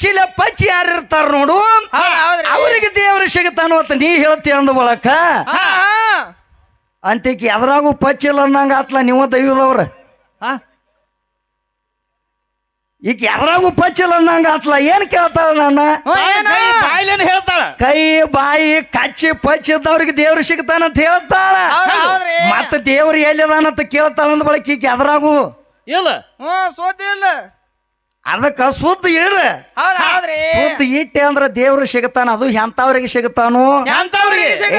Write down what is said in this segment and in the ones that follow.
ಕಚ್ಚಿಲ ಪಚ್ಚಿ ಯಾರು ಇರ್ತಾರ ನೋಡು. ಅವ್ರಿಗೆ ದೇವ್ರು ಸಿಗತಾನು ಅಂತ ನೀ ಹೇಳ್ತಿ ಅಂದ ಬಳಕ? ಅಂತಿಕ್ ಎದ್ರಾಗೂ ಪಚ್ಚಿಲ್ಲ ಅನ್ನಂಗ ಆತ್ಲ ನೀವು ದೈವದವ್ರ? ಹಾ? ಈಗ ಎದ್ರಾಗೂ ಪಚ್ಚಿಲ್ಲ ಅನ್ನಂಗ ಆತ್ಲ ಏನ್ ಕೇಳ್ತಾಳ ನನ್ನ ಬಾಯ್ಲೇನು ಹೇಳ್ತಾಳ? ಕೈ ಬಾಯಿ ಕಚ್ಚಿ ಪಚ್ಚಿ ಇದ್ದವ್ರಿಗೆ ದೇವ್ರು ಸಿಗ್ತಾನಂತ ಹೇಳ್ತಾಳ. ಮತ್ತ ದೇವ್ರು ಎಲ್ಲಿದಾನಂತ ಕೇಳ್ತಾಳ ಅಂದ ಬಳಕ ಈಗ ಎದ್ರಾಗೂ ಇಲ್ಲ. ಹ್ಮ್ ಸೋತಿಲ್ಲ ಅದಕ್ಕ ಸುದ್ದ ಹೌದ್ರಿ. ಸುದ್ದ ಇಟ್ಟೆ ಅಂದ್ರ ದೇವ್ರು ಸಿಗತಾನ ಅದು ಎಂತವ್ರಿಗೆ ಸಿಗತಾನು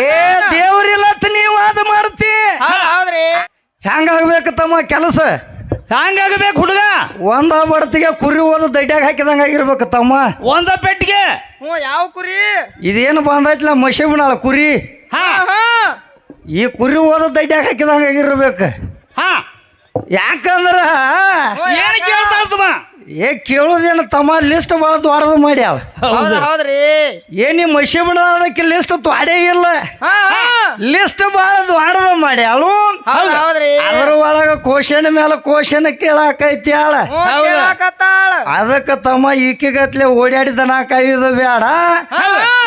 ಏ ದೇವ್ರಿಲ್ಲತ್ ನೀವು ಅದು ಮಾಡ್ತಿ. ಹೆಂಗಾಗ್ಬೇಕು ತಮ್ಮ ಕೆಲಸ? ಹಂಗಾಗಬೇಕು ಹುಡುಗ? ಒಂದ ಬಡತಿಗೆ ಕುರಿ ಓದ ದಡ್ಯಾಗ ಹಾಕಿದಂಗ ಆಗಿರ್ಬೇಕು ತಮ್ಮ. ಒಂದ ಪೆಟ್ಟಿಗೆ? ಹ್ಞೂ ಯಾವ ಕುರಿ? ಇದೇನು ಬಂದೈತಿಲ್ಲ ಮಶಿಬಿನಾಳ ಕುರಿ. ಈ ಕುರಿ ಓದ ದಡ್ಯಾಗ ಹಾಕಿದಂಗ ಆಗಿರ್ಬೇಕು. ಹಾ. ಯಾಕಂದ್ರ ಏನ್ ತಮ್ಮ ಏ ಕೇಳೋದೇನು ತಮ್ಮ ಲಿಸ್ಟ್ ಭಾಳ ದೊಡ್ಡದು ಮಾಡ್ಯಾಳ ಹೌದು. ಹೌದ್ರಿ. ಏನಿ ಮಶಿಬಣದಕ್ಕೆ ಲಿಸ್ಟ್ ತ್ವಾಡೇ ಇಲ್ಲ. ಹಾ ಹಾ. ಲಿಸ್ಟ್ ಭಾಳ ದೊಡ್ಡದು ಮಾಡ್ಯಾಳು ಹೌದ್ ಹೌದ್ರಿ. ಅದ್ರ ಒಳಗ ಕೋಶನ್ ಮೇಲೆ ಕೋಶನ ಕೇಳಾಕೈತಿ ಆಳ. ಹ್ಞೂ ಹೌದು. ಕೇಳಾಕತ್ತಾಳ ಅದಕ್ಕ ತಮ್ಮ ಈಕಿಗತ್ಲೆ ಓಡಾಡಿದನ ಕಾಯುದು ಬೇಡ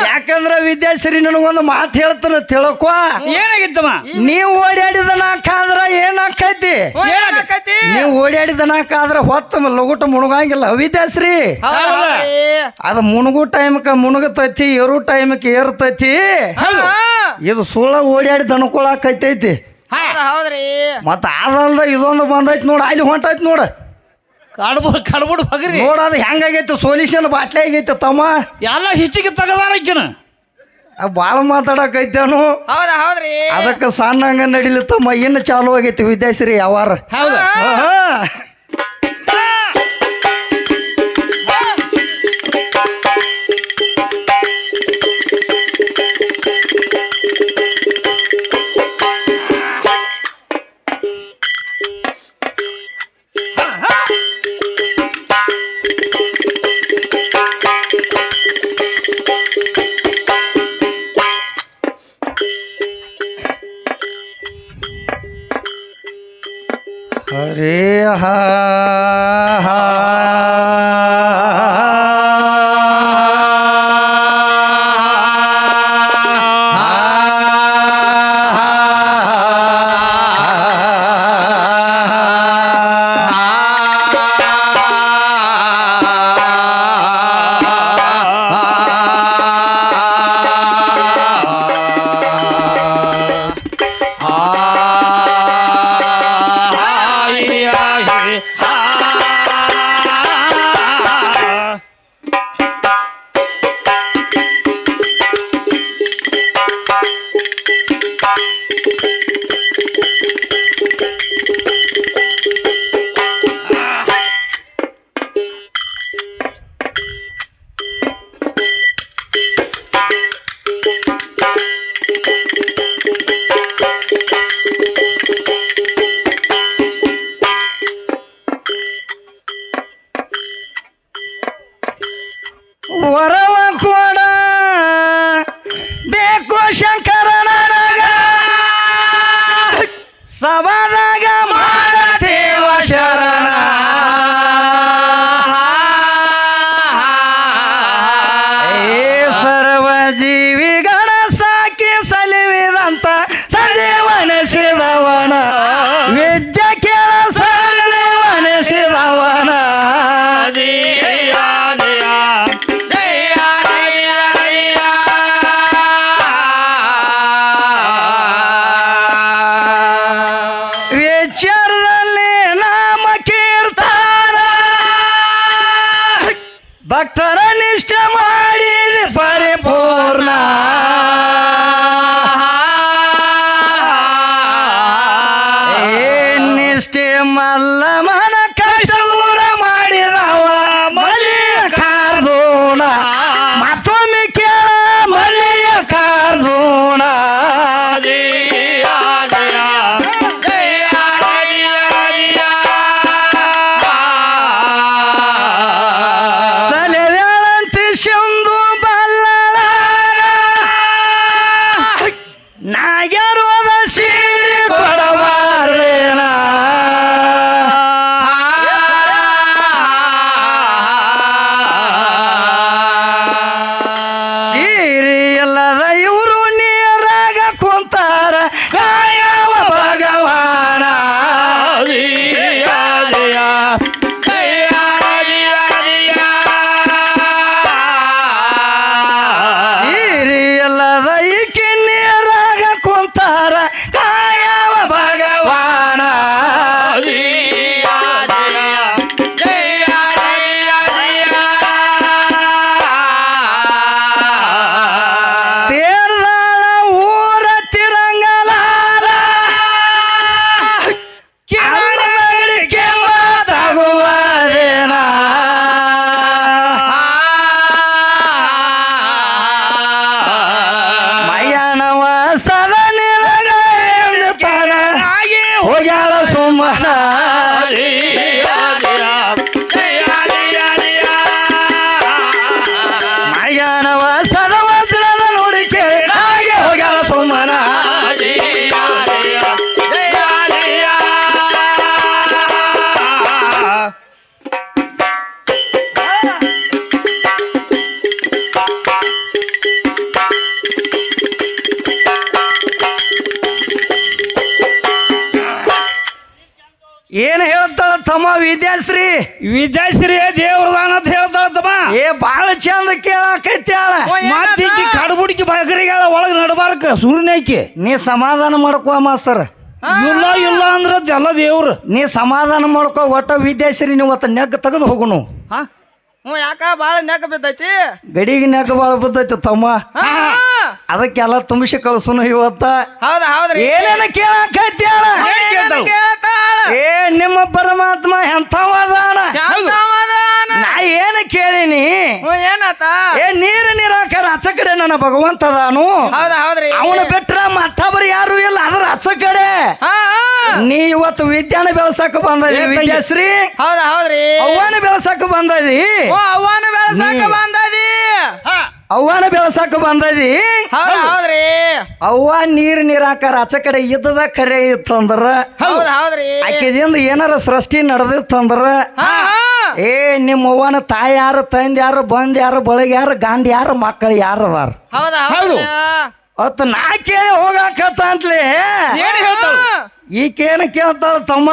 ಯಾಕಂದ್ರ ವಿದ್ಯಾಶ್ರೀ ನನಗೊಂದು ಮಾತು ಹೇಳ್ತಾನ ತಿಳ್ಕೊ. ಏನಾಗಿತ್ತಮ್ಮ? ನೀವು ಓಡಾಡಿದನಾಕ ಕಾದ್ರ ಏನಾಕೈತಿ? ಹ್ಞೂ ಓಡಾಡಿದ ನೀವು ಓಡಾಡಿದನಾಕ ಆದ್ರ ಹೊತ್ತ ಲಗುಟ ಮುಣಗಂಗಿಲ್ಲ ವಿದ್ಯಾಶ್ರೀ ಅದು ಮುಣಗು ಟೈಮ್ಕ ಮುಣಗತೈತಿ ಏರು ಟೈಮ್ಕ ಏರ್ತೈತಿ. ಇದು ಸುಳ್ಳ ಓಡಾಡಿ ದನಕೊಳಕೈತೈತಿ. ಹೌದ್ ಹೌದ್ರಿ. ಮತ್ತ ಅದಲ್ದ ಇದೊಂದು ಬಂದೈತಿ ನೋಡ ಅಲ್ಲಿ ಹೊಂಟೈತಿ ನೋಡ. ಕಡ್ಬುಡ್ ಕಡ್ಬುಡ್ ಬಗ್ರಿ. ನೋಡ ಅದು ಹೆಂಗಾಗೈತಿ? ಸೊಲ್ಯೂಷನ್ ಬಾಟ್ಲಿ ಆಗೈತಿ ತಮ್ಮ. ಎಲ್ಲ ಹಿಚ್ಚಿಗೆ ತಗದಾರ ಈಕಿನ ಭಾಳ ಮಾತಾಡಕೈತೇನು ಹೌದ್ ಹೌದ್ರಿ. ಅದಕ್ಕೆ ಸಣ್ಣಂಗ ನಡಿಲಿ ತಮ್ಮ ಇನ್ನು ಚಾಲು ಆಗೈತಿ ವಿದ್ಯಾಶ್ರೀ ಯಾವಾರ. ಹೌದು. हरे हा हा ಭಕ್ತರ ನಿಷ್ಠ ಮಾಡಿದ Hey. ಚಂದ ಕೇಳಾಕೈತಿ ಆಳ ಹ್ಞೂ, ಏನಂತ? ಮತ್ತೀಕಿ ಕಡಬುಡಿಕಿ ಬಗರಿಗಾಳ ಒಳಗ್ ನಡಬಾರಕ. ಸೂರ್ಯನೇಕಿ ನೀ ಸಮಾಧಾನ ಮಾಡ್ಕೋ ಮಾಸ್ತರ. ಇಲ್ಲ ಇಲ್ಲ ಅಂದ್ರ ಜಲ ದೇವ್ರು. ನೀ ಸಮಾಧಾನ ಮಾಡ್ಕೋ ಒಟ್ಟ ವಿದ್ಯಾಶ್ರೀ ನೀವು ಒತ್ತ ನೆಗ್ ತೆಗೆದು ಹೋಗುನು. ಹಾ? ಹ್ಞೂ ಯಾಕ ಬಾಳ ನೆಕ್ ಬಿದ್ದೈತಿ? ಗಡಿಗೆ ನೆಗ್ ಬಾಳ ಬಿದ್ದೈತಿ ತಮ್ಮ. ಅದಕ್ಕೆಲ್ಲ ತುಂಬಿಸಿ ಕಳ್ಸುನು ಇವತ್ತ ಹೌದಾ ಹೌದ್ರಿ? ಏನೇನ ಕೇಳಾಕೈತಿ ಆಳ ಏನ್ ಏ ನಿಮ್ಮ ಪರಮಾತ್ಮ ಎಂಥವದಾನ ಏನು ಕೇಳಿನಿ ಏನಾತ? ಏ ನೀರು ನೀರಾಕರ ಹಚ್ಚ ಕಡೆ ನನ್ನ ಹೌದಾ ಹೌದ್ರಿ? ಅವನ ಬಿಟ್ರ ಮತ್ತೊಬ್ಬರು ಯಾರು ಇಲ್ಲ ಅದ್ರ ಹಚ್ಚ ಕಡೆ. ಹಾ. ನೀ ಇವತ್ತು ವಿದ್ಯಾನ ಬೆಳಸಕ್ ಬಂದದಿ. ವಿದ್ಯಾಶ್ರೀ. ಹೌದಾ ಹೌದ್ರಿ? ಅವನ ಬೆಳಸಕ್ ಬಂದದಿ. ಅವನ ಬೆಳಸಕ್ ಬಂದ ಅವ್ವನ ಬೆಳಸಾಕ ಬಂದದಿ? ಹೌದಾ ಹೌದ್ರಿ. ಅವ್ವ ನೀರ್ ನೀರಾಕಾರ ಆಚೆ ಕಡೆ ಇದ್ದದ ಕರೆ ಇತ್ತಂದ್ರ? ಹೌದಾ ಹೌದ್ರಿ. ಆಕಿದಿಂದ ಏನಾರ ಸೃಷ್ಟಿ ನಡೆದಿತ್ತಂದ್ರ. ಏ ನಿಮ್ಮ ಅವ್ವನ ತಾಯಿ ಯಾರು ತಂದ್ ಯಾರು ಬಂದ್ ಯಾರು ಬಳಗ ಯಾರು ಗಾಂಧಿ ಯಾರು ಮಕ್ಕಳು ಯಾರು ಅದಾರ? ಹೌದಾ ಹೌದು. ಅತ್ತ ನಾ ಕೇಳಿ ಹೋಗಾಕತ್ತ ಅಂತಲೇ ಏನ್ ಹೇಳ್ತಾಳು? ಈಕೇನ ಕೇಳ್ತಾಳ ತಮ್ಮ?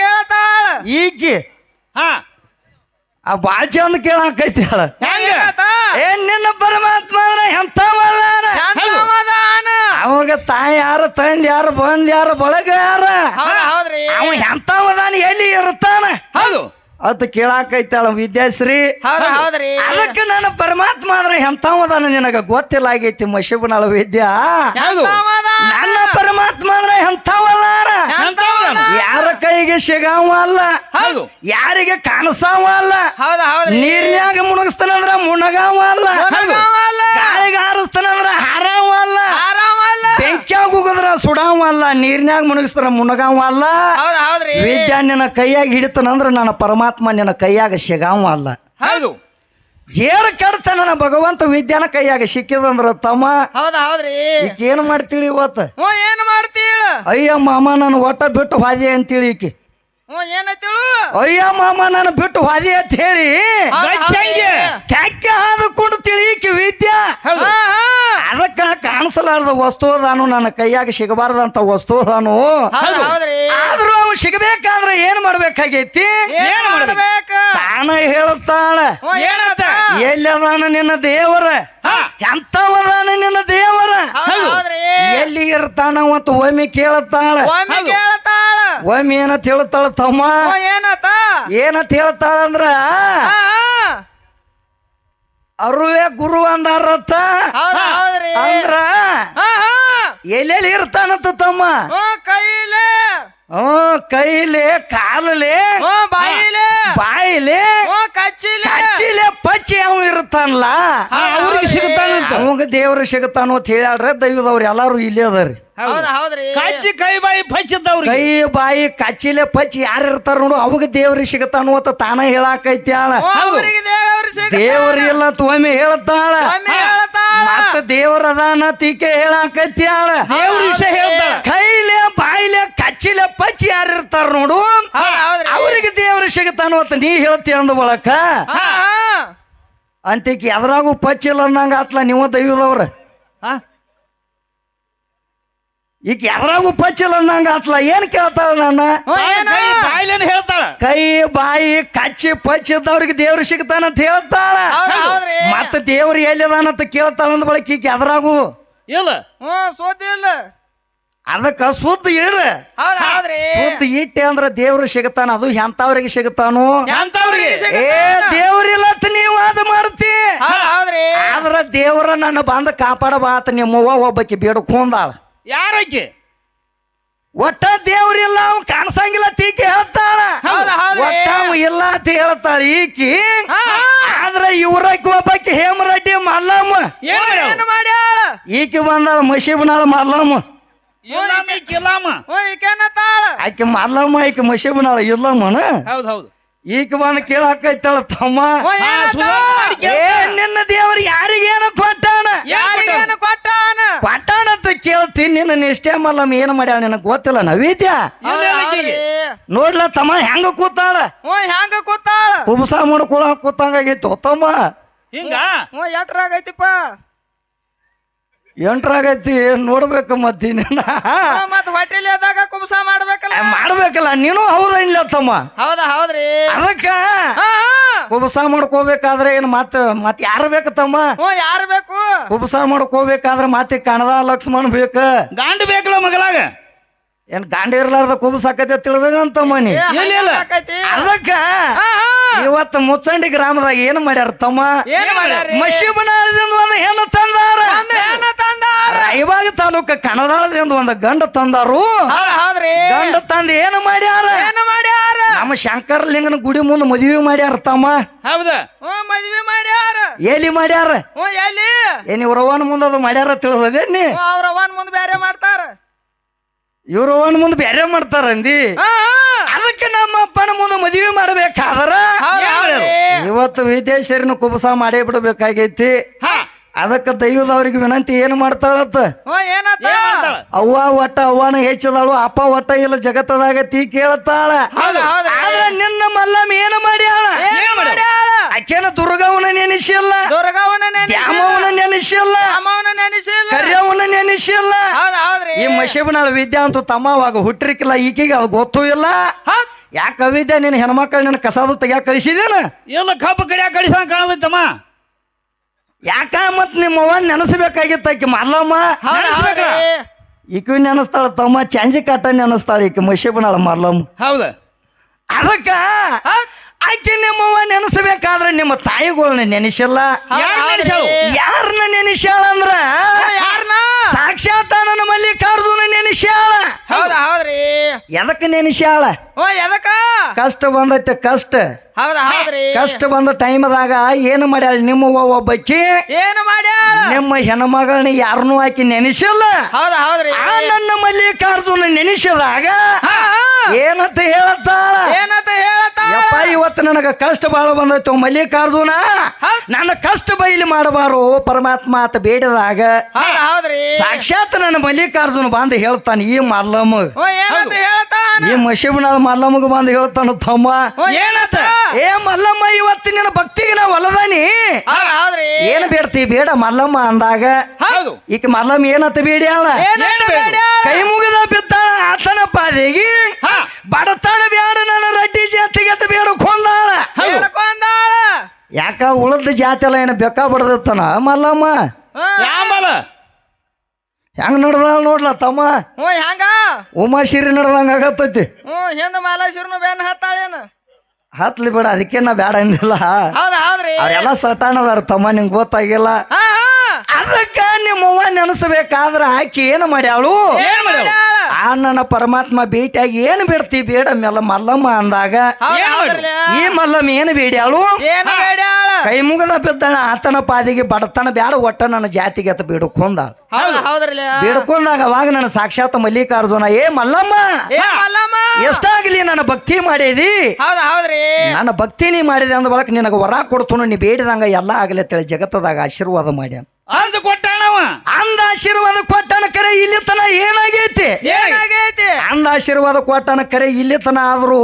ಕೇಳತಾಳ? ಈಕಿ. ಹಾ. ಆ ಬಾಜಿ ಚಂದ ಕೇಳಾಕೈತಿ ಹೇಳ. ಹೆಂಗ? ಏನಂತ? ಏ ನಿನ್ನ ಪರಮಾತ್ಮ ಅಂದ್ರೆ ಎಂತ ಶಾಂತ ಸಮಾಧಾನ ಅವಾಗ ತಾಯಿ ಯಾರು ತಂದೆ ಯಾರು ಬಂದ್ ಯಾರು ಬಳಗ ಯಾರ? ಅವ ಎಂತವದಾನ ಎಲ್ಲಿ ಇರುತ್ತಾನೆ? ಹೌದು. ಅತ್ ಕೇಳಾಕೈತಾಳ ವಿದ್ಯಾಶ್ರೀ. ಹೌದಾ ಹೌದ್ರಿ. ಅದಕ್ಕೆ ನಾನು ಪರಮಾತ್ಮ ಅಂದ್ರೆ ಎಂತಾವದಾನ ನಿನಗ ಗೊತ್ತಿಲ್ಲ ಆಗೈತಿ ಮಶಿಬನಾಳ ವಿದ್ಯಾ? ನನ್ನ ಪರಮಾತ್ಮ ಅಂದ್ರೆ ಎಂತವದಾನ? ಯಾರ ಕೈಗೆ ಸಿಗಾವ ಅಲ್ಲ? ಹೌದು. ಯಾರಿಗೆ ಕಾಣಸಾವ ಅಲ್ಲ? ನೀರಿನಾಗ ಹೌದ್ರಿ. ನೀರ್ನ್ಯಾಗ ಮುಣಗಿಸ್ತಾನಂದ್ರ ಮುಣಗಾವ ಅಲ್ಲ. ಗಾಳಿಗೆ ಅಲ್ಲ ನೀರ್ನ್ಯಾಗ ಮುಣಗಿಸ್ತಾರ ಮುಣಗಾವ ಅಲ್ಲ ಹೌದಾ ಹೌದ್ರಿ. ವಿದ್ಯಾ ನಿನ್ನ ಕೈಯಾಗ ಹಿಡಿತಾನಂದ್ರ ನನ್ನ ಪರಮಾತ್ಮ ನಿನ್ನ ಕೈಯಾಗ ಸಿಗಾವ ಅಲ್ಲ. ಹೌದು. ಜೇರ ಕೆಡ್ತ ನನ್ನ ಭಗವಂತ ವಿದ್ಯಾನ ಕೈಯಾಗ ಸಿಕ್ಕಿದಂದ್ರ ತಮ್ಮ. ಹೌದಾ ಹೌದ್ರಿ. ಈಕ ಏನ್ ಮಾಡ್ತೀಳಿ ಇವತ್ತು? ಹ್ಞೂ ಏನ್ ಮಾಡ್ತೀಳ? ಅಯ್ಯ ಮಾಮ ನಾನು ಒಟ್ಟ ಬಿಟ್ಟು ಹಾದಿ ಅಂತೇಳಿ ಈಕಿ. ಹ್ಞೂ ಅಯ್ಯ ಮಾಮ ನಾನು ಬಿಟ್ಟು ಹಾದಿ ಅಂತ ಹೇಳಿ ಹೌದಾ ಗಚ್ಚಂಗೆ. ಕ್ಯಾಕ್ಕೆ ಹಾದುಕೊಂಡು ತಿಳಿಕಿ ವಿದ್ಯಾ? ಹಾ, ಹಾ. ಅದಕ್ಕ ಕಾಣಿಸಲಾರ್ದ ವಸ್ತು ಅದಾನು ನನ್ನ ಕೈಯಾಗ ಸಿಗಬಾರ್ದಂತ ವಸ್ತು ಅದಾನು ಹೌದು, ಹೌದ್ರಿ. ಅವು ಸಿಗಬೇಕಾದ್ರೆ ಏನ್ ಮಾಡ್ಬೇಕಾಗೈತಿ? ಏನ್ ಮಾಡ್ಬೇಕ? ತಾನ ಹೇಳುತ್ತಾಳ. ಏನಂತ? ಎಲ್ಲಿ ಅದಾನ ನಿನ್ನ ದೇವರ. ಎಂತವದಾನ ನಿನ್ನ ದೇವರ? ಎಲ್ಲಿ ಇರ್ತಾನ ಅಂತ ಒಮ್ಮೆ ಕೇಳುತ್ತಾಳ. ಒಮ್ಮೆ ಏನತ್ ಕೇಳ್ತಾಳ ಒಮ್ಮೆ ಏನಂತ ಹೇಳ್ತಾಳ ತಮ್ಮ? ಏನಂತ? ಏನಂತ ಹೇಳ್ತಾಳ ಅಂದ್ರ. ಅರುವೆ ಗುರು ಅಂದಾರತ್ತ? ಅಂದ್ರ ಹಾ ಹಾ. ಎಲ್ಲೆಲ್ಲಿ ಇರ್ತಾನಂತ ತಮ್ಮ? ಕೈಲೆ. ಹ್ಮ್ ಕೈಲಿ ಕಾಲಲಿ ಬಾಯಿಲೆ. ಬಾಯಿಲಿ ಕಚ್ಚಿಲೆ. ಪಚ್ಚಿ ಅವ ಇರ್ತಾನಲ್ಲ ಹಾ, ಅವ್ರಿಗೆ ಸಿಗುತ್ತಾನಂತ. ಅವಾಗ ದೇವ್ರ ಸಿಗತಾನು ಅಂತ ಹೇಳ್ಯಾಳ್ರೆ ದೈವದವ್ರು ಎಲ್ಲಾರು ಇಲ್ಲೇ ಅದಾರಿ. ಕಚ್ಚಿ ಹೌದ್ರಿ. ಕೈ ಬಾಯಿ ಫಚ್ಚಿದ್ದವ್ರಿಗೆ ಕೈ ಬಾಯಿ ಕಚ್ಚಿಲೆ ಪಚ್ಚಿ ಯಾರು ಇರ್ತಾರ ನೋಡು ಅವಾಗ ದೇವ್ರಿಗೆ ಸಿಗತಾನು ಅಂತ ತಾನ ಹೇಳಾಕೈತಿ ಆಳ. ಹ್ಞೂ, ಅವ್ರಿಗೆ ದೇವ್ರು ದೇವ್ರ ಇಲ್ಲ ಅಂತ ಒಮ್ಮೆ ಹೇಳ್ತಾಳ ಒಮ್ಮೆ ಹೇಳ್ತಾಳ ಮತ್ತ ದೇವ್ರ ಅದಾನ ತೀಕೆ ಹೇಳಾಕೈತಿ ಆಳ. ದೇವ್ರ ವಿಷಯ ಹೇಳ್ತಾಳ. ಕೈಲೆ ಬಾಯಿಲೆ ಕಚ್ಚಿಲೆ ಪಚ್ಚಿ ಯಾರು ಇರ್ತಾರ ನೋಡು. ಹೌದಾ ಹೌದ್ರಿ. ಅವ್ರಿಗೆ ದೇವ್ರು ಸಿಗತಾನು ಅಂತ ನೀ ಹೇಳ್ತಿ ಅಂದ ಬಳಕ. ಹಾ ಹಾ. ಅಂತೀಕಿ ಎದ್ರಾಗೂ ಪಚ್ಚಿಲ್ಲ ಅನ್ನಂಗ ಆತ್ಲ ನೀವು ದೈವದವ್ರ? ಹಾ? ಈಗ ಎದ್ರಾಗೂ ಪಚ್ಚಿಲ್ಲ ಅನ್ನಂಗ ಆತ್ಲ? ಏನ್ ಕೇಳ್ತಾಳ ನನ್ನ ಹೇಳ್ತಾಳ? ಕೈ ಬಾಯಿ ಕಚ್ಚಿ ಪಚ್ಚಿದ್ದವ್ರಿಗೆ ದೇವ್ರು ಸಿಗ್ತಾನಂತ ಹೇಳ್ತಾಳ. ಮತ್ತ ದೇವ್ರು ಎಲ್ಲಿದಾನಂತ ಕೇಳ್ತಾಳ ಅಂದ ಬಳಕ ಈಗ ಎದ್ರಾಗೂ ಇಲ್ಲ. ಸೋತಿ ಸೋತಿಲ್ಲ ಅದಕ್ಕ ಸುದ್ದ ಇಡ್ರ. ಹೌದಾ ಹೌದ್ರಿ. ಸುದ್ದ ಇಟ್ಟೆ ಅಂದ್ರ ದೇವ್ರು ಸಿಗತಾನ ಅದು ಎಂತವ್ರಿಗೆ ಸಿಗತಾನು? ಎಂತವ್ರಿಗೆ ಏ ದೇವ್ರಿಲ್ಲ ಅಂತ ನೀವು ಅದು ಮಾಡ್ತಿ. ಹೌದಾ ಹೌದ್ರಿ. ಆದ್ರ ದೇವ್ರ ನನ್ನ ಬಂದ ಕಾಪಾಡಬಾತ ನಿಮ್ಮವ್ವ ಒಬ್ಬಕಿ ಬೇಡ್ಕೊಂಡಾಳ ಯಾರಕ್ಕೆ? ಒಟ್ಟ ದೇವ್ರಿಲ್ಲ ಅವ್ ಕಾಣಿಸಂಗಿಲ್ಲ ತೀಕಿ ಹೇಳ್ತಾಳ. ಹೌದಾ ಹೌದ್ರಿ. ಒಟ್ಟ ಅವ ಇಲ್ಲ ಅಂತ ಹೇಳ್ತಾಳ ಈಕಿ. ಆದ್ರೆ ಹಾ. ಆದ್ರ ಇವ್ರಕ್ಕೆ ಒಬ್ಬಕಿ ಹೇಮರೆಡ್ಡಿ ಮಲ್ಲಮ್ಮ. ಏನ್? ಏನು ಮಾಡ್ಯಾಳ? ಈಕಿ ಬಂದಾಳ ಮಸೀಬನಾಳ ಮಲ್ಲಮ್ಮ. ಇಲ್ಲಮ್ಮ ಕಿಲ್ಲಮ್ಮ ಈಕೇನ ತಾಳ? ಆಕಿ ಮಲ್ಲಮ್ಮ ಈಕಿ ಮಸೀಬನಾಳ ಇಲ್ಲಮ್ಮನ? ಹೌದ್ ಹೌದು. ಈಕ ಬಂದ್ ಕೇಳಾಕೈತಾಳ ತಮ್ಮ? ಏ ನಿನ್ನ ದೇವರು ಯಾರಿಗೇನ ಕೊಟ್ಟಾನ? ಯಾರಿಗೇನು ಕೊಟ್ಟಾನ? ಕೊಟ್ಟಾನ ಅಂತ ಕೇಳ್ತೀನಿ ನಿನ್ನ ನಿಷ್ಠೆ ಮಲ್ಲಮ್ಮ ಏನ್ ಮಾಡ್ಯಾಳ ನಿನಗ್ ಗೊತ್ತಿಲ್ಲ ನವೀದ್ಯ? ನೋಡ್ಲ ತಮ್ಮ ಹೆಂಗ ಕೂತಾಳ? ಓ ಹೆಂಗ ಕೂತಾಳ? ಕುಬಸ ಮಾಡ್ಕೊಳ ಕೂತಂಗಾಗೈತು ತಮ್ಮ. ಹಿಂಗ? ಎಟ್ರಾಗೈತಿಪ್ಪ? ಎಂಟ್ರಾಗೈತಿ ನೋಡ್ಬೇಕು ಮತ್ತೀನಿ ಮತ್ ಹೋಟೆಲ್ ಕುಬ್ಸ ಮಾಡ್ಬೇಕಲ್ಲ? ಮಾಡ್ಬೇಕಲ್ಲ ನೀನು ಹೌದ ಇಲ್ಲ ತಮ್ಮ? ಹೌದಾ ಹೌದ್ರಿ? ಅದಕ್ಕ. ಕುಬಸ ಮಾಡ್ಕೋಬೇಕಾದ್ರೆ ಏನ್ ಮತ್ತೆ ಮತ್ ಯಾರು ಬೇಕು ತಮ್ಮ? ಯಾರು ಬೇಕು? ಕುಬಸ ಮಾಡ್ಕೋಬೇಕಾದ್ರೆ ಮತ್ತೆ ಕಣದ ಲಕ್ಷ್ಮಣ್ ಬೇಕ. ಗಾಂಡ್ ಬೇಕಲ್ಲ ಮಗಲಾಗ? ಏನ್ ಗಾಂಡ ಇರ್ಲಾರ್ದ ಕುಬಸ ಆಕೈತೆ ತಿಳಿದಂತ ಮನಿ. ಅದಕ್ಕ. ಇವತ್ತು ಮುಚ್ಚಂಡಿ ಗ್ರಾಮದಾಗ ಏನ್ ಮಾಡ್ಯಾರ ತಮ್ಮ? ಏನು ಮಾಡ್ಯಾರಿ? ಮಶಿ ಬನಾಳದಿಂದ ಒಂದು ಹೆಣ್ಣು ತಂದಾರ. ಇವಾಗ ತಾಲೂಕ ಕಣದಾಳದಿಂದ ಒಂದು ಗಂಡ ತಂದಾರು. ಗಂಡ ತಂದ ಏನು ಮಾಡ್ಯಾರ? ನಮ್ಮ ಶಂಕರಲಿಂಗನ ಗುಡಿ ಮುಂದೆ ಮದುವೆ ಮಾಡ್ಯಾರ ತಮ್ಮ. ಹೌದ? ಮದ್ವಿ ಮಾಡ್ಯಾರ. ಎಲ್ಲಿ ಮಾಡ್ಯಾರ? ಎಲ್ಲಿ? ಏನ್ ಇವ್ರವನ್ ಮುಂದೆ ಅದು ಮಾಡ್ಯಾರ ತಿಳಿದದೇನಿ ಅವ್ರವನ್ ಮುಂದ್ ಬೇರೆ ಮಾಡ್ತಾರ. ಇವ್ರವನ್ ಮುಂದೆ ಬೇರೆ ಮಾಡ್ತಾರ ಅಂದಿ. ಹಾ, ಹಾ. ಅದಕ್ಕೆ ನಮ್ಮ ಅಪ್ಪನ ಮುಂದೆ ಮದುವೆ ಮಾಡ್ಬೇಕಾದ್ರ? ಇವತ್ತು ವಿದೇಶರಿನ ಕುಬಸ ಮಾಡೇ ಬಿಡ್ಬೇಕಾಗೈತಿ. ಹಾ. ಅದಕ್ಕೆ ದೈವದವ್ರಿಗೆ ವಿನಂತಿ ಏನು ಮಾಡ್ತಾಳತ್ತ ಅವ್ವ ಒಟ್ಟ ಅವ್ವನ ಹೆಚ್ಚದಳು ಅಪ್ಪ ಒಟ್ಟ ಇಲ್ಲ ಜಗತ್ತದಾಗ ತೀ ಕೇಳ್ತಾಳ. ಹೌದ್ ಹೌದ್ರಿ ಆದ್ರೆ ನಿನ್ನ ಮಲ್ಲಮ್ಮ ಏನು ಮಾಡ್ಯಾಳ? ಏನ್ ದುರ್ಗವನ ಆಕೆನ ದುರ್ಗವನ ನೆನೆಸಿಲ್ಲ. ದುರ್ಗವನ ನೆನಸಿಲ್ಲ. ನೆನೆಸಿಲ್ಲ. ಅಮ್ಮವನ ನೆನೆಸಿಲ್ಲ ಇಲ್ಲ ಈ ಮಶಿಬನಾಳ ವಿದ್ಯಾ ಅಂತೂ ತಮ್ಮವಾಗ ಹುಟ್ಟಿರಿಕಿಲ್ಲ ಈಕಿಗೆ ಅದು ಗೊತ್ತೂ ಇಲ್ಲ. ಯಾಕೆ ಯಾಕ ವಿದ್ಯಾ? ನಿನ್ನ ಹೆಣ್ಮಕ್ಳು ನಿನ್ನ ಕಸಾದು ತೆಗ್ಯಾಕ ಕಳಿಸಿದೇನ ಎಲ್ಲ ಕಬ್ಬು ಕಡಿಯಾಕ ಕಳಿಸ ಕಾಣದೈತಮ್ಮ. ಯಾಕ ಮತ್ ನಿಮ್ಮ ಅವ್ವ ನೆನಸ್ಬೇಕಾಗಿತ್ತ ಆಕಿ ಮಲ್ಲಮ್ಮ? ಈಕಿ ನೆನಸ್ತಾಳ ತಮ್ಮ ಚಾಂಜಿ ಕಾಟ ನೆನಸ್ತಾಳ ಈಕಿ ಮಶಿಬನಾಳ ಮಲ್ಲಮ್ಮ. ಹೌದ. ಅದಕ್ಕ ಆಕೆ ನಿಮ್ಮವ್ವ ನೆನೆಸ್ಬೇಕಾದ್ರೆ ನಿಮ್ಮ ತಾಯಿಗಳನ್ನ ನೆನೆಸಿಲ್ಲ? ಯಾರನ್ನ ನೆನೆಸ್ಯಾಳ ಅಂದ್ರ? ಎದಕ್ಕೆ ನೆನೆಸ್ಯಾಳ ಓ ಎದಕ್ಕ? ಕಷ್ಟ ಬಂದೈತೆ ಕಷ್ಟ. ಹೌದ್ ಹೌದ್ರಿ? ಕಷ್ಟ ಬಂದ ಟೈಮ್ದಾಗ ಏನು ಮಾಡ್ಯಾಳ ನಿಮ್ಮ ಒಬ್ಬಕ್ಕಿ ಏನು ಮಾಡ್ಯಾಳ? ನಿಮ್ಮ ಹೆಣ್ಮಗಳನ್ನ ಯಾರನ್ನೂ ಆಕಿ ನೆನೆಸಿಲ್ಲ. ಹೌದ್ ಹೌದ್ರಿ? ಆ ನನ್ನ ಮಲ್ಲಿಕಾರ್ಜುನ ನೆನೆಸಿದಾಗ. ಏನಂತ ಹೇಳತ್ತಾಳ? ಏನಂತ ಹೇಳತ್ತಾಳ? ಇವತ್ತು ನನಗ ಕಷ್ಟ ಬಹಳ ಬಂದೈತು ಮಲ್ಲಿಕಾರ್ಜುನ. ನನ್ನ ಕಷ್ಟ ಬಯಲಿ ಮಾಡಬಾರು ಪರಮಾತ್ಮ ಆತ ಬೇಡದಾಗ ಸಾಕ್ಷಾತ್ ನನ್ನ ಮಲ್ಲಿಕಾರ್ಜುನ ಬಂದು ಹೇಳ್ತಾನೆ ಈ ಮಲ್ಲಮ್ಮ. ಹೇಳ್ತಾ ಏನಂತ ಹೇಳ್ತಾನ ಈ ಮಶಿಬನಾಳ ಮಲ್ಲಮ್ಮಗ ಬಂದು ಹೇಳ್ತಾನ ತಮ್ಮ ಏನತ ಏ ಮಲ್ಲಮ್ಮ ಇವತ್ತು ನಿನ್ನ ಭಕ್ತಿಗೆ ನಾ? ಅಲ್ಲದಾನಿ ಏನು ಹೌದ್ರಿ. ಏನ್ ಬೇಡ್ತಿ ಬೇಡ ಮಲ್ಲಮ್ಮ ಅಂದಾಗ ಹೌದು. ಈಕ ಮಲ್ಲಮ್ಮ ಏನತ್ತ ಬೇಡಿ ಅಲ್ಲ? ಕೈ ಮುಗಿದ ಬಿದ್ದ ಆತನ ಪಾದಿಗೆ ಬಡತಾಳ ಬೇಡ ನನ್ನ ರಡ್ಡಿ ಜಾತಿಗೆ ಅಂತ ಬೇಡ ಕೊಂದಾಳ. ಯಾಕ ಉಳದ ಜಾತಿ ಎಲ್ಲ ಏನು ಬೆಕ್ಕ ಬಡದತ್ತನ ಮಲ್ಲಮ್ಮ? ಹೆಂಗ್ ನಡ್ದಾಳ ನೋಡ್ಲ ತಮ್ಮ? ಹ್ಞೂ ಹೆಂಗ? ಉಮಾಶಿರಿ ನಡ್ದಂಗ ಆಗತ್ತೈತಿ. ಹ್ಞೂ ಹಿಂದ ಮಾಲಾಶಿರ್ನು ಬೆನ್ನ ಹತ್ತಾಳೇನು ಹತ್ಲಿ ಬೇಡ ಅದಕ್ಕೆ ನಾ ಬೇಡ ಅಂದಿಲ್ಲ. ಎಲ್ಲ ಹೌದ್ರಿ ಅವರೆಲ್ಲ ಸಟಾಣ ಅದಾರ ತಮ್ಮ ನಿಂಗೆ ಗೊತ್ತಾಗಿಲ್ಲ. ಅದಕ್ಕೆ ನಿಮ್ಮ ಅದಕ್ಕ ನಿಮ್ಮವ್ವ ನೆನಸಬೇಕಾದ್ರೆ ಆಕಿ ಏನು ಮಾಡ್ಯಾಳು? ಏನು ಮಾಡ್ಯಾಳ ಆ ನನ್ನ ಪರಮಾತ್ಮ ಭೇಟಿಯಾಗಿ ಏನು ಬಿಡ್ತಿ ಬೇಡ ಮೆಲ್ಲ ಮಲ್ಲಮ್ಮ ಅಂದಾಗ? ಈ ಮಲ್ಲಮ್ಮ ಏನು ಬೇಡ್ಯಾಳು? ಏನು ಕೈ ಮುಗದ ಬಿದ್ದಣ ಆತನ ಪಾದಿಗೆ ಬಡತನ ಬ್ಯಾಡ ಒಟ್ಟ ನನ್ನ ಜಾತಿಗೆ ಅತ ಹೌದ್ರಲ್ಲ? ಬೇಡ್ಕೊಂಡಾಗ ಅವಾಗ ನನ್ನ ಸಾಕ್ಷಾತ್ ಮಲ್ಲಿಕಾರ್ಜುನ ಏ ಮಲ್ಲಮ್ಮ ಏ ಮಲ್ಲಮ್ಮ! ಎಷ್ಟಾಗ್ಲಿ ನನ್ನ ಭಕ್ತಿ ಮಾಡಿದಿ? ಹೌದ್ ಹೌದ್ರಿ. ನನ್ನ ಭಕ್ತಿ ನೀ ಮಾಡಿದೆ ಅಂದ ಬಳಕ ನಿನಗೆ ವರ ಕೊಡ್ತು ನೀ ಬೇಡಿದಂಗ ಎಲ್ಲ ಆಗ್ಲಿ ಅಂತೇಳಿ ಜಗತ್ತದಾಗ ಆಶೀರ್ವಾದ ಮಾಡ್ಯಾನ. ಅಂದ ಕೊಟ್ಟಣವ ಅಂದ ಆಶೀರ್ವಾದ ಕೊಟ್ಟಣ ಕರೆ ಇಲ್ಲಿ ತನ ಏನಾಗೈತಿ ಆಶೀರ್ವಾದ ಕೊಟ್ಟನ ಕರೆ ಇಲ್ಲಿತನ ಆದ್ರೂ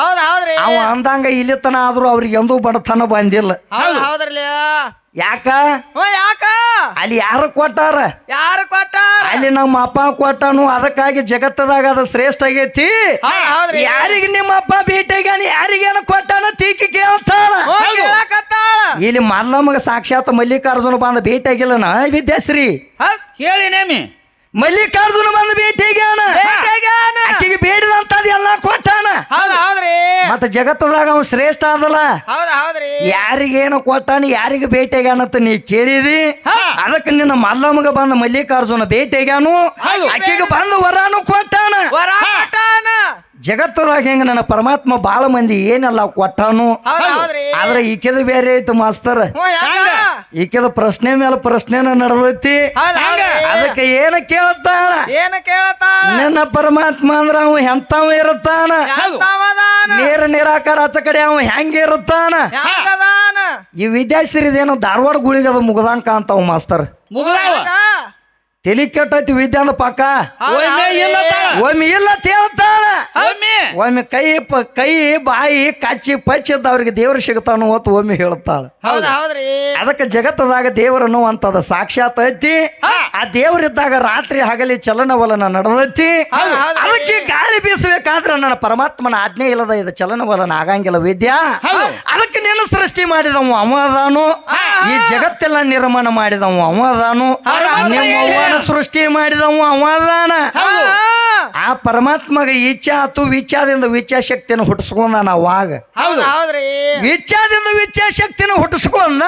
ಹೌದ್ ಹೌದ್ರಿ. ಅವ ಅಂದಂಗ ಇಲ್ಲಿತನ ಆದ್ರೂ ಅವ್ರಿಗೆ ಎಂದೂ ಬಡತನ ಬಂದಿಲ್ಲ. ಹೌದ್ ಹೌದ್ರಲ್ಲ ಯಾಕ? ಹ್ಞೂ ಯಾಕ? ಅಲ್ಲಿ ಯಾರು ಕೊಟ್ಟಾರ? ಯಾರು ಕೊಟ್ಟಾರ? ಅಲ್ಲಿ ನಮ್ಮ ಅಪ್ಪ ಕೊಟ್ಟನು ಅದಕ್ಕಾಗಿ ಜಗತ್ತದಾಗ ಅದು ಶ್ರೇಷ್ಠ ಆಗೈತಿ. ಹೌದ್ ಹೌದ್ರಿ. ಯಾರಿಗೆ ನಿಮ್ಮ ಅಪ್ಪ ಭೇಟಿಗಾನಿ ಯಾರಿಗೇನು ಕೊಟ್ಟಾನ ತೀಕಿ ಕೇಳ್ತಾಳ. ಹ್ಞೂ ಕೇಳಕತ್ತಾಳ. ಇಲ್ಲಿ ಮಲ್ಲಮ್ಮಗ ಸಾಕ್ಷಾತ್ ಮಲ್ಲಿಕಾರ್ಜುನ ಬಂದ ಭೇಟಿಯಾಗಿಲ್ಲನ ವಿದ್ಯಾಶ್ರೀ. ಹೌದ್ ಹೇಳಿ ನೇಮಿ. ಮಲ್ಲಿಕಾರ್ಜುನ ಬಂದ ಭೇಟಿಯಾಗ್ಯಾನ. ಆಕಿಗೆ ಬೇಡಿದಂತದ್ ಎಲ್ಲ ಕೊಟ್ಟಾನ. ಹೌದ್ ಹೌದ್ರಿ. ಮತ್ತ ಜಗತ್ತದಾಗ ಅವ ಶ್ರೇಷ್ಠ ಆದಲ್ಲ. ಹೌದ್ ಹೌದ್ರಿ. ಯಾರಿಗೇನು ಕೊಟ್ಟಾನ ಯಾರಿಗೆ ಭೇಟಿಯಾಗ್ಯಾನಂತ ನೀ ಕೇಳಿದಿ? ಅದಕ್ಕೆ ನಿನ್ನ ಮಲ್ಲಮ್ಮಗ ಬಂದ ಮಲ್ಲಿಕಾರ್ಜುನ ಭೇಟಿಯಾಗ್ಯಾನು ಹೌದು. ಆಕಿಗೆ ಬಂದು ವರಾನು ಕೊಟ್ಟಾನ. ವರ ಕೊಟ್ಟಾನ. ಜಗತ್ತದಾಗ ಹೆಂಗ ನನ್ನ ಪರಮಾತ್ಮ ಬಾಳ ಮಂದಿ ಏನಲ್ಲ ಕೊಟ್ಟಾನು. ಆದ್ರೆ ಈಕೆದು ಬೇರೆ ಐತೆ ಮಾಸ್ತರ್. ಈಕೆದು ಪ್ರಶ್ನೆ ಮೇಲೆ ಪ್ರಶ್ನೆನ ನಡೆದೈತಿ. ಅದಕ್ಕೆ ಏನ ಕೇಳತ್ತಾಳ ಏನ ಕೇಳತ್ತಾಳ ನನ್ನ ಪರಮಾತ್ಮ ಅಂದ್ರ ಅವ ಎಂತವ ಇರುತ್ತಾನ ನೇರ ನೀರ ನಿರಾಕಾರ ಆಚ ಕಡೆ ಅವ ಹೆಂಗ ಇರುತ್ತಾನ ಈ ವಿದ್ಯಾಶ್ರೀದೇನು ಧಾರವಾಡ ಗುಳಿಗದ ಮುಗದಾಂಕ ಅಂತಾವ ಮಾಸ್ತರ್. ಮುಗದಾವ? ತಲಿ ಕೆಟ್ಟೈತಿ ವಿದ್ಯಾನ ಪಾಕ? ಒಮ್ಮೆ ಇಲ್ಲ ತಾಳ. ಒಮ್ಮೆ ಇಲ್ಲ ಅಂತ ಹೇಳ್ತಾಳ. ಒಮ್ಮೆ. ಒಮ್ಮೆ ಕೈ ಪ ಕೈ ಬಾಯಿ ಕಚ್ಚಿ ಪಚ್ಚಿದ್ದ ಅವ್ರಿಗೆ ದೇವ್ರು ಸಿಗತಾನು ಹೊತ್ತು ಒಮ್ಮೆ ಹೇಳ್ತಾಳ. ಹೌದ್. ಹೌದ್ರಿ. ಅದಕ್ಕೆ ಜಗತ್ತದಾಗ ದೇವರು ಅನ್ನುವಂಥದ್ದು ಸಾಕ್ಷಾತ್ ಐತಿ. ಆ ದೇವರಿದ್ದಾಗ ರಾತ್ರಿ ಹಗಲಿ ಚಲನವಲನ ನಡೆದೈತಿ. ಹೌದ್. ಅದಕ್ಕೆ ಗಾಳಿ ಬೀಸಬೇಕಾದ್ರೆ ನನ್ನ ಪರಮಾತ್ಮನ ಆಜ್ಞೆ ಇಲ್ಲದ ಇದು ಚಲನವಲನ ಆಗಂಗಿಲ್ಲ ವಿದ್ಯಾ. ಹೌದು. ಅದಕ್ಕೆ ನೆನ್ನ ಸೃಷ್ಟಿ ಮಾಡಿದವ ಅವ ಅದಾನು. ಈ ಜಗತ್ತೆಲ್ಲ ನಿರ್ಮಾಣ ಮಾಡಿದವ ಅವ ಅದಾನು. ಹೌದ್ ಸೃಷ್ಟಿ ಮಾಡಿದವ ಅವನ ಆ ಪರಮಾತ್ಮಗ ಇಚ್ಛಾ ಆತು ವಿಚಾರದಿಂದ ವಿಚ್ಛಾಶಕ್ತಿಯನ್ನು ಹುಟ್ಟಿಸ್ಕೊಂಡ ಅವಾಗ. ವಿಚಾರದಿಂದ ವಿಚ್ಛಾದಿಂದ ವಿಚ್ಛಾಶಕ್ತಿನ ಹುಟ್ಟಿಸ್ಕೊಂಡ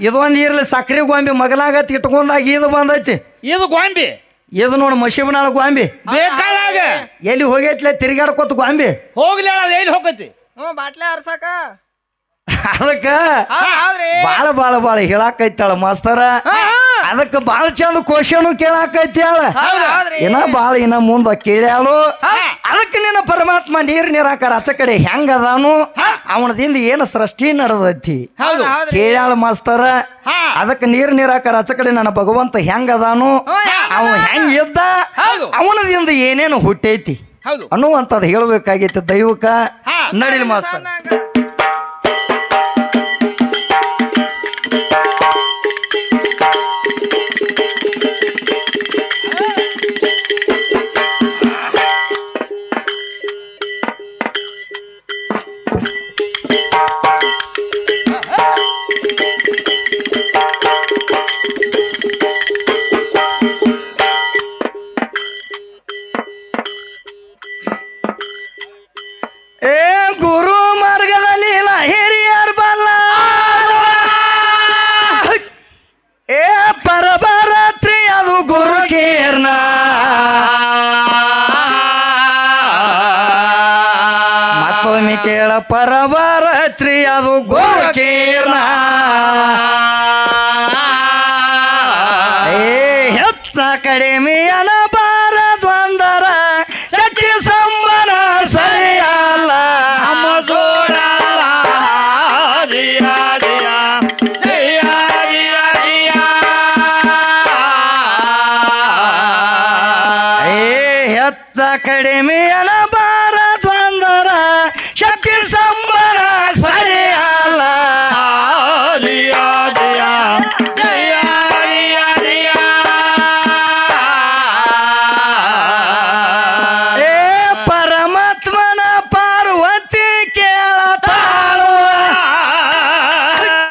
ಇದೊಂದು ಇರ್ಲಿ ಸಕ್ರೆ ಗೊಂಬೆ ಮಗಲಾಗತ್ ಇಟ್ಕೊಂಡಾಗ ಇದು ಬಂದೈತಿ. ಇದು ಗೋಂಬೆ. ಇದು ನೋಡಿ ಮಶಿಬನಾಳ ಗೊಂಬೆ. ಬೇಕಾದಾಗ. ಎಲ್ಲಿ ಹೋಗೈತ್ಲೆ ತಿರ್ಗಾಡ್ಕೊತ ಗೊಂಬೆ. ಹೋಗ್ಲಿ ಅದ ಎಲ್ಲಿ ಹೋಗತಿ? ಹ್ಞೂ ಬಾಟ್ಲೆ ಹರ್ಸಕ. ಅದಕ್ಕ ಬಾಳ ಬಾಳ ಬಾಳ ಹೇಳಾಕೈತಾಳ ಮಾಸ್ತರ. ಅದಕ್ಕ ಬಾಳ ಚಂದ ಕ್ವಶನ್ ಹೌದ್ರಿ ಇನ್ನ ಬಾಳ ಇನ್ನ ಮುಂದ ಕೇಳ್ಯಾಳು. ಅದಕ್ಕೆ ನಿನ್ನ ಪರಮಾತ್ಮ ನೀರ್ ನೀರಾಕಾರ ಆಚ ಕಡೆ ಹೆಂಗ ಅದಾನು ಅವನದಿಂದ ಏನು ಸೃಷ್ಟಿ ನಡೆದೈತಿ? ಕೇಳ್ಯಾಳ ಮಾಸ್ತರ. ಅದಕ್ಕೆ ನೀರ್ ನೀರಾಕಾರ ಆಚ ಕಡೆ ನನ್ನ ಭಗವಂತ ಹೆಂಗ ಅದಾನು ಅವನು ಹೆಂಗ ಇದ್ದ. ಅವನದಿಂದ ಏನೇನು ಹುಟ್ಟೈತಿ? ಅನ್ನುವಂಥದ್ದು ಹೇಳಬೇಕಾಗೈತಿ ದೈವಕ ನಡಿಲಿ ಮಾಸ್ತರ.